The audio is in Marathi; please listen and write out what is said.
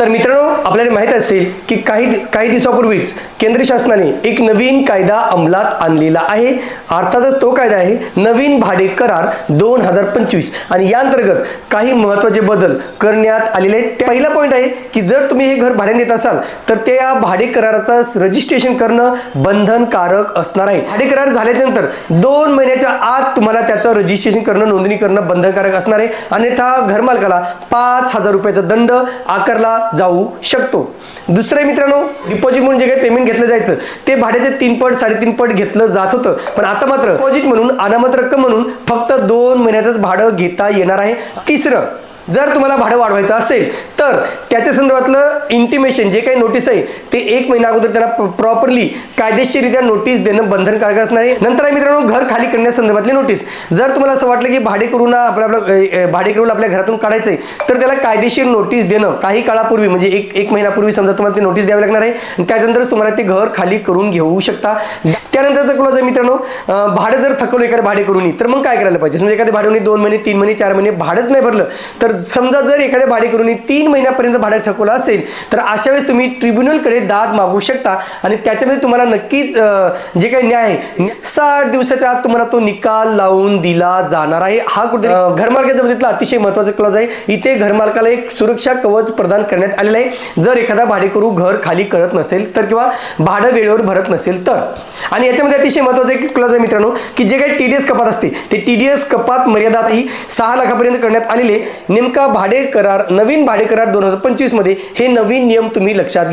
तर मित्रांनो आपल्याला माहीत असेल की काही काही दिवसापूर्वीच केंद्र शासनाने एक नवीन कायदा अंमलात आणलेला आहे. अर्थातच तो कायदा आहे नवीन भाडे करार दोन हजार पंचवीस. आणि या अंतर्गत काही महत्त्वाचे बदल करण्यात आलेले आहेत. पहिला पॉईंट आहे की जर तुम्ही हे घर भाड्याने देत असाल तर त्या भाडे कराराचं रजिस्ट्रेशन करणं बंधनकारक असणार आहे. भाडे करार झाल्याच्यानंतर दोन महिन्याच्या आत तुम्हाला त्याचं रजिस्ट्रेशन करणं नोंदणी करणं बंधनकारक असणार आहे. अन्यथा घरमालकाला पाच हजार रुपयाचा दंड आकारला जाऊ शकतो. दुसरे मित्रांनो डिपॉझिट म्हणून जे काही पेमेंट घेतलं जायचं ते भाड्याचे तीन पट साडेतीन पट घेतलं जात होतं. पण आता मात्र डिपॉझिट म्हणून अनामत रक्कम म्हणून फक्त दोन महिन्याचंच भाडं घेता येणार आहे. तिसरं जर तुम्हाला भाडं वाढवायचं असेल तर त्याच्या संदर्भातलं इंटिमेशन जे काही नोटीस आहे ते एक महिना अगोदर त्याला प्रॉपरली कायदेशीररित्या नोटीस देणं बंधनकारक असणार आहे. नंतर आहे मित्रांनो घर खाली करण्यासंदर्भातली नोटीस जर तुम्हाला असं वाटलं की भाडेकरूंना आपल्या आपल्या भाडेकरूला आपल्या घरातून काढायचं आहे तर त्याला कायदेशीर नोटीस देणं काही काळापूर्वी म्हणजे एक एक महिन्यापूर्वी समजा तुम्हाला ती नोटीस द्यावी लागणार आहे. आणि त्याच्यानंतर तुम्हाला ते घर खाली करून घेऊ शकता. त्यानंतरचा क्लॉज आहे मित्रांनो भाडं जर थकवलं एखाद्या भाडेकरूनी तर मग काय करायला पाहिजे? म्हणजे एखाद्या भाडेकरूनी दोन महिने तीन महिने चार महिने भाडंच नाही भरलं तर समजा जर एखाद्या भाडेकरूनी तीन महिन्यापर्यंत भाडं थकवलं असेल तर अशा वेळेस तुम्ही ट्रिब्युनलकडे दाद मागू शकता. आणि त्याच्यामध्ये तुम्हाला नक्कीच जे काही न्याय आहे साठ दिवसाच्या आत तुम्हाला तो निकाल लावून दिला जाणार आहे. हा कुठे घरमालकाच्या बाबतीतला अतिशय महत्त्वाचा क्लॉज आहे. इथे घरमालकाला एक सुरक्षा कवच प्रदान करण्यात आलेलं आहे. जर एखादा भाडेकरू घर खाली करत नसेल तर किंवा भाडं वेळेवर भरत नसेल तर. आणि याच्यामध्ये अतिशय महत्त्वाचा एक क्लॉज आहे मित्रांनो की जे काही टीडीएस कपात असते ते टीडीएस कपात मर्यादा ही सहा लाखापर्यंत करण्यात आलेले नेमका भाडे करार नवीन भाडे करार दोन हजार पंचवीसमध्ये हे नवीन नियम तुम्ही लक्षात घ्या.